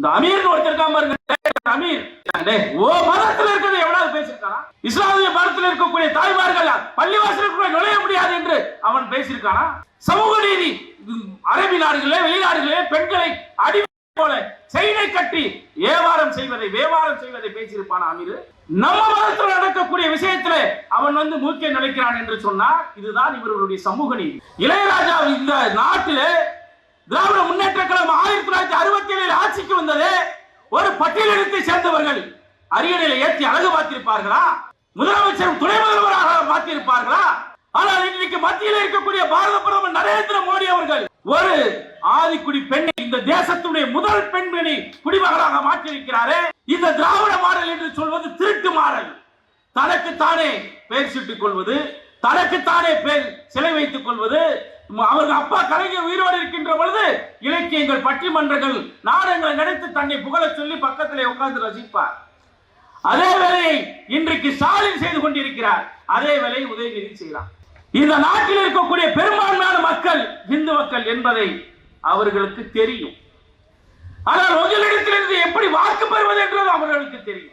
இந்த அமீர் ஒருத்தர் இருக்காம பாருங்க அமீர். ஓ மதத்துல இருக்கிறது எவ்வளவு பேசியிருக்கானா? இஸ்லாமிய மதத்தில் இருக்கக்கூடிய தாய்மார்கள் பள்ளிவாசலுக்குள்ள நுழைய முடியாது என்று அவன் பேசியிருக்கானா? சமூக நீதி அரபி நாடுகளிலே வெளிநாடுகளிலே பெண்களை அடி போல செயினை கட்டி ஏவாரம் செய்வதை வியாபாரம் செய்வதை பேசியிருப்பான் அமீர்? நம்ம மதத்தில் நடக்கக்கூடிய விஷயத்துல அவன் வந்து மூக்கை நினைக்கிறான் என்று சொன்னால் இதுதான் இவர்களுடைய சமூக நீதி. இளையராஜா இந்த நாட்டில திராவிட முன்னேற்ற கழகம் ஆயிரத்தி தொள்ளாயிரத்தி அறுபத்தி ஏழு பட்டியலிடத்தை சேர்ந்தவர்கள் அரியணையில ஏற்றி அழகு பார்த்திருப்பார்களா முதலமைச்சர் துணை முதல்வராக மாற்றியிருப்பார்களா ஆனால் இன்றைக்கு மத்தியில் இருக்கக்கூடிய பாரத பிரதமர் நரேந்திர மோடி அவர்கள் ஒரு ஆதிக்குடி பெண்ணை இந்த தேசத்துடைய முதல் பெண்மணி குடிமகளாக மாற்றியிருக்கிறாரே. இந்த திராவிட மாடல் என்று சொல்வது திருட்டு மாடல். தனக்குத்தானே பெயர் சுட்டுக் கொள்வது தனக்குத்தானே பெயர் சிலை வைத்துக் கொள்வது அவர்கள் அப்பா கலைஞர் உயிரோடு இருக்கின்ற பொழுது இலக்கியங்கள் பட்டிமன்றங்கள் நாடகங்களை நடித்து தன்னை புகழ சொல்லி பக்கத்திலே உட்கார்ந்து ரசிப்பார். அதே வேலையை இன்றைக்கு ஸ்டாலின் செய்து கொண்டிருக்கிறார். அதே வேலையை உதயநிதி செய்கிறார். இந்த நாட்டில் இருக்கக்கூடிய பெரும்பான்மையான மக்கள் இந்து மக்கள் என்பதை அவர்களுக்கு தெரியும். ஆனால் உங்களிடத்திலிருந்து எப்படி வாக்கு